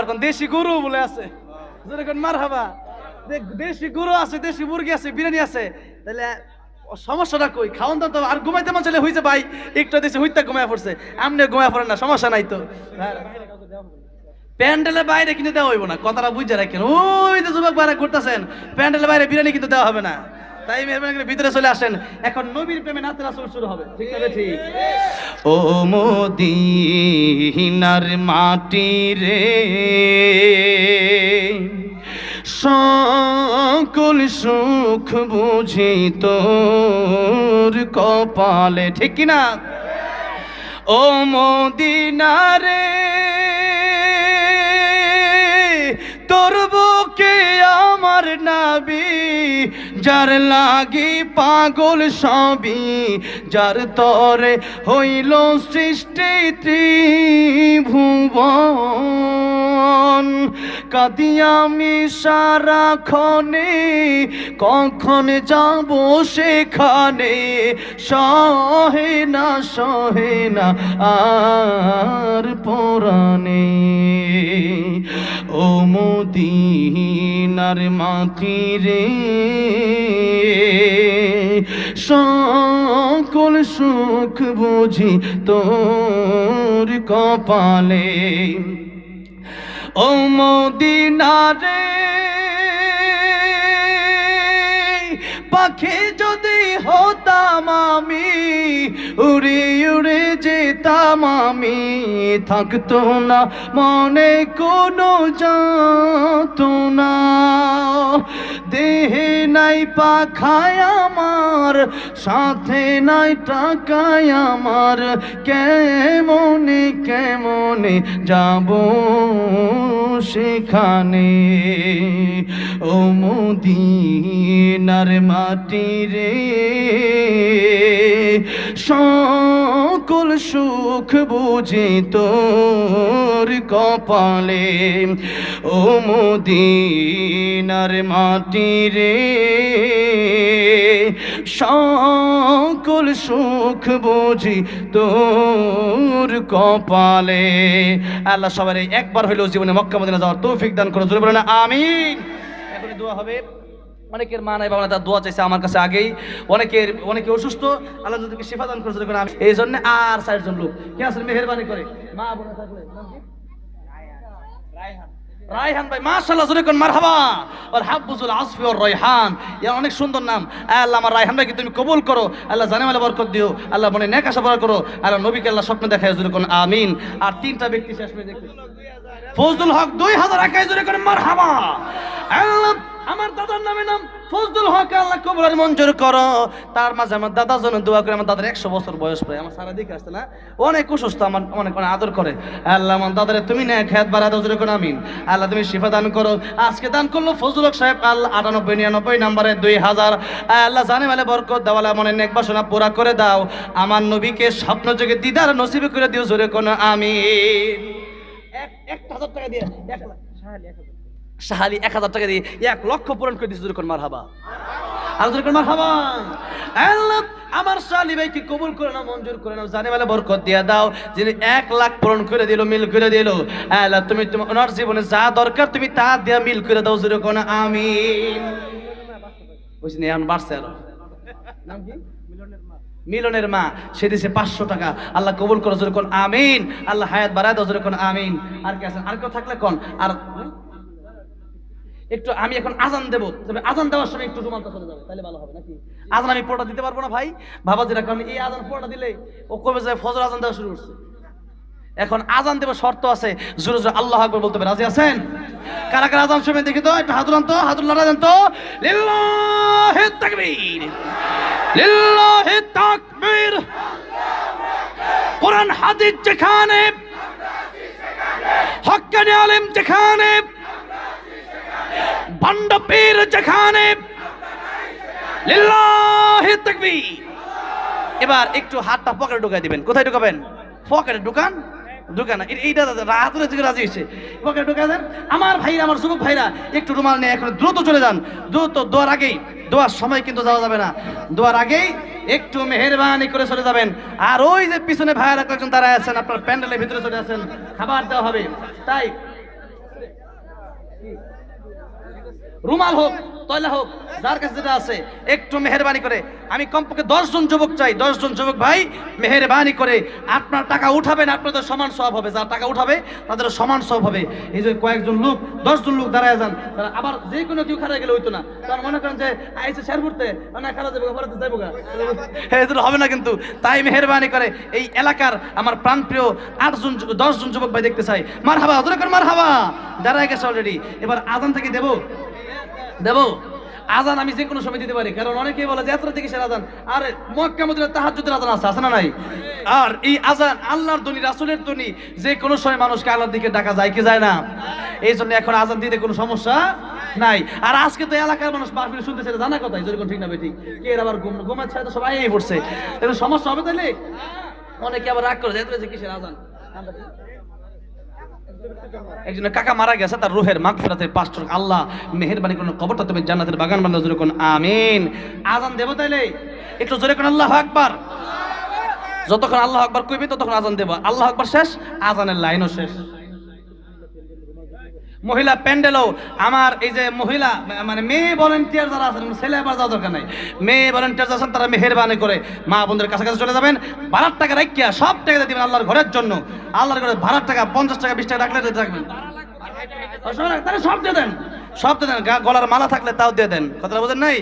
এখন দেশি গরু বলে আছে? মার দেশি গরু আছে, দেশি মুরগি আছে, বিরিয়ানি আছে। তাহলে সমস্যাটা কই? খাওয়ান তো আর ঘুমাইতে মন চলে হইছে ভাই, একটু দেশে হইতে ঘুমায় পড়ছে। আমনে ঘুমায় পড়েন না, সমস্যা নাই তো। প্যান্ডেলের বাইরে কিন্তু দেওয়া হইব না, কথাটা বুঝে রাখেন। ওই যে যুবক বাইরে ঘুরতেছেন, প্যান্ডেলের বাইরে বিরিয়ানি কিন্তু দেওয়া হবে না। তাই মেহরবানি ভিতরে চলে আসেন। এখন নবীর প্রেমে নাচের আসর শুরু হবে। ঠিক আছে ঠিক ও মোদিনার মাটি রে, সকল সুখ বুঝি তোর কপালে। ঠিক না ও মদিনারে যার লাগি পাগল সবই, যার তরে হইল সৃষ্টি ত্রিভুবন। কাদি আমি সারাক্ষণে কখন যাব সেখানে? সহে না সহে না, আর পরাণে। ও মদিনার মাটি রে। সকল সুখ বুঝি তোর কপালে। ও মদিনারে পাখি হতাম আমি, উড়ে উড়ে যেতাম আমি। থাকতো না, মনে কোনো যাত না দেহে নাই পাখায় আমার, সাথে নাই টাকায় আমার। কেমনে কেমনে যাব সেখানে? ও মদিনার মাটি রে সকল সুখ বুঝে তোর কপালে। ও মদিনার মাটি রে, সকল সুখ বুঝি তোর কপালে। আল্লাহ সবার একবার হইলেও জীবনে মক্কা মদিনা যাওয়ার তৌফিক দান করে জোরে বলেন, আমিন। এখন দোয়া হবে। অনেকের মা নাই বাবা তার দোয়া চাইছে আমার কাছে আগেই। অনেকের, অনেকে অসুস্থ, আল্লাহ যদি শিফা দান করে আমি। এই জন্য আর চারজন লোক। কে আসলে মেহরবানি করে। মা বোনে থাকলে কি? রায়হান। ভাই, মাশাআল্লাহ, জোরে কোন মারহাবা। আর হাব্বুজুল আসফি ওর রায়হান। এ অনেক সুন্দর নাম। আল্লাহ আমার রায়হান ভাইকে তুমি কবুল করো। আল্লাহ জানে মালে বরকত দিও। আল্লাহ মনে নেক আশা করো। আল্লাহ নবীকে আল্লাহ স্বপ্ন দেখায়, জোরে কোন আমিন। আর তিনটা ব্যক্তি শেষ করে দেখবে। ফজলুল হক দুই হাজার একাই জোরে করে মারহাবা। আল্লাহ আমার দাদার নামে নাম ফজলুল হক, আল্লাহ কবুলের মঞ্জুর করো। তার মাঝে আমার দাদার জন্য দোয়া করে, আমার দাদার একশো বছর বয়স প্রায়। আমার সারা দিকে আসছে না, অনেক অসুস্থ, আমার অনেক অনেক আদর করে। আল্লাহ আমার দাদারে তুমি না খেয়াত বাড়া দাও, জোরে করে আমিন। আল্লাহ তুমি শিফা দান করো। আজকে দান করল ফজলুল হক সাহেব, আল্লাহ আটানব্বই, নিরানব্বই নাম্বারে দুই হাজার। আল্লাহ জানে মালে বরকত দেওয়ালা মনে নেক বাসনা পুরা করে দাও। আমার নবীকে স্বপ্ন যোগে দিদার নসিবে করে দিও, জোরে কোন আমিন। এক হাজার টাকা দিয়ে, এক সাহালি এক হাজার টাকা দিয়ে এক লক্ষ পূরণ করে দিচ্ছে যখন মার হাবা আর যখন মার হাবা আল্লাহ, আমার শালি ভাইকে কবুল করে নাও, মঞ্জুর করে নাও, জানে বলে বরকত দিয়ে দাও, যিনি এক লাখ পূরণ করে দিল, মিল করে দিল। আল্লাহ, তুমি তোমার ওনার জীবনে যা দরকার তুমি তা দিয়া মিল করে দাও আমিন। বুঝছি না এখন বাড়ছে আরও। নাম কি? মিলনের মা। সে দিছে পাঁচশো টাকা। আল্লাহ কবুল করো জোরে কোন আমিন। আল্লাহ হায়াত বাড়ায় দাও জোরে কোন আমিন। আর কে আছেন আর কেউ থাকলে কোন? আর একটু আমি এখন আজান দেবো। তবে আজান দেওয়ার সময় একটু রুমালটা চলে যাবে, তাহলে ভালো হবে নাকি? আজান আমি পড়া দিতে পারব না ভাই। বাবা যেটা কারণ এই আজান পড়া দিলে ও কবে যায় ফজর আজান দেওয়া শুরু করছে? এখন আজান দেবো শর্ত আছে, জোরে জোরে আল্লাহ আকবর বলতে হবে। রাজি আছেন? কারা কারা আজান শুনবেন দেখি তো, একটু হাতুর আনতো হাতুর লড়া দেন তো। লিল্লাহি তাকবীর লিল্লাহি তাকবীর। কোরআন হাদিস যেখানে হক্কানি আলেম যেখানে। ভণ্ড পীর যেখানে। লিল্লাহি তাকবীর। এবার একটু হাতটা পকেটে ঢুকাই দিবেন। কোথায় ঢুকাবেন? পকেটে ঢুকান? ঢুকান এইটা রাত থেকে রাজি হয়েছে। পকেটে ঢুকাই দেন। আমার ভাইরা, আমার যুবক ভাইরা, একটু রুমাল নিয়ে এখন দ্রুত চলে যান। দ্রুত দোয়ার আগেই দোয়ার সময় কিন্তু যাওয়া যাবে না। দোয়ার আগেই একটু মেহরবানি করে চলে যাবেন। আর ওই যে পিছনে ভাইয়ারা কয়েকজন দাঁড়ায় আছেন, আপনার প্যান্ডেলের ভিতরে চলে আসেন খাবার দেওয়া হবে। তাই রুমাল হোক তয়লা হোক, যার কাছে যেটা আছে, একটু মেহরবানি করে। আমি কমপক্ষে দশজন যুবক চাই দশজন যুবক ভাই, মেহরবানি করে আপনার টাকা উঠাবেন, আপনাদের সমান সব হবে। যার টাকা উঠাবে, তাদের সমান সব হবে। এই যে কয়েকজন লোক দশজন লোক দাঁড়ায় যান, তারা আবার যে কোনো কেউ খারাপ গেলে হইতো না। কারণ মনে করেন যে, আইসে শের ঘুরতে না খারাপ যাব হবে না কিন্তু। তাই মেহরবানি করে এই এলাকার আমার প্রাণপ্রিয় আটজন দশজন যুবক ভাই দেখতে চাই। মার হাবা মার হাবা দাঁড়ায় গেছে অলরেডি এবার আজান থেকে দেবো। দেব। আজান আমি যে কোনো সময় দিতে পারি, কারণ অনেকেই বলে যে এত থেকে সেরা আজান? আরে, মক্কা মদিনা তাহাজ্জুদের আজান আছে আছে না নাই? আর এই আজান আল্লাহর ধ্বনি, রাসূলের ধ্বনি যে কোনো সময় মানুষকে আল্লাহর দিকে ডাকা যায় কি যায় না? এই জন্য এখন আজান দিতে কোনো সমস্যা নাই। আর আজকে তো এলাকার মানুষ মাহফিল শুনতেছে, এটা জানা কথা যদি ঠিক না ঠিক? কে এর আবার ঘুম ঘুমাচ্ছে তো সবাই এই পড়ছে। সমস্যা হবে তাহলে অনেকে আবার রাগ করে যেতে কিসের আজান? একজন কাকা মারা গেছে, তার রুহের মাগফিরাতের পাঁচটা আল্লাহ মেহেরবানি করুন, কবরটা তুমি জান্নাতের বাগান বান্ধব জোরে কোন আমিন। আজান দেব তাইলে? একটু জোরে কোন আল্লাহ আকবার। যতক্ষণ আল্লাহ আকবার কইবে, ততক্ষণ আজান দেব। আল্লাহ আকবার শেষ, আজানের লাইনও শেষ। মহিলা প্যান্ডেলও, আমার এই যে মহিলা মানে মেয়ে ভলেন্টিয়ার যারা আছেন ছেলে আবার যাওয়া দরকার নাই। মেয়ে ভলেন্টিয়ার আছেন, তারা মেহেরবানি করে মা বোনদের কাছে চলে যাবেন। ভাড়ার টাকা রাখিয়া সব টাকা দিবেন আল্লাহর ঘরের জন্য। আল্লাহর ঘরে ভাড়ার টাকা, পঞ্চাশ টাকা, বিশ টাকা রাখলে রাখবেন। তাহলে সব দিয়ে দেন। সব দিয়ে দেন গলার মালা থাকলে তাও দিয়ে দেন। কথাটা বোঝেন নাই?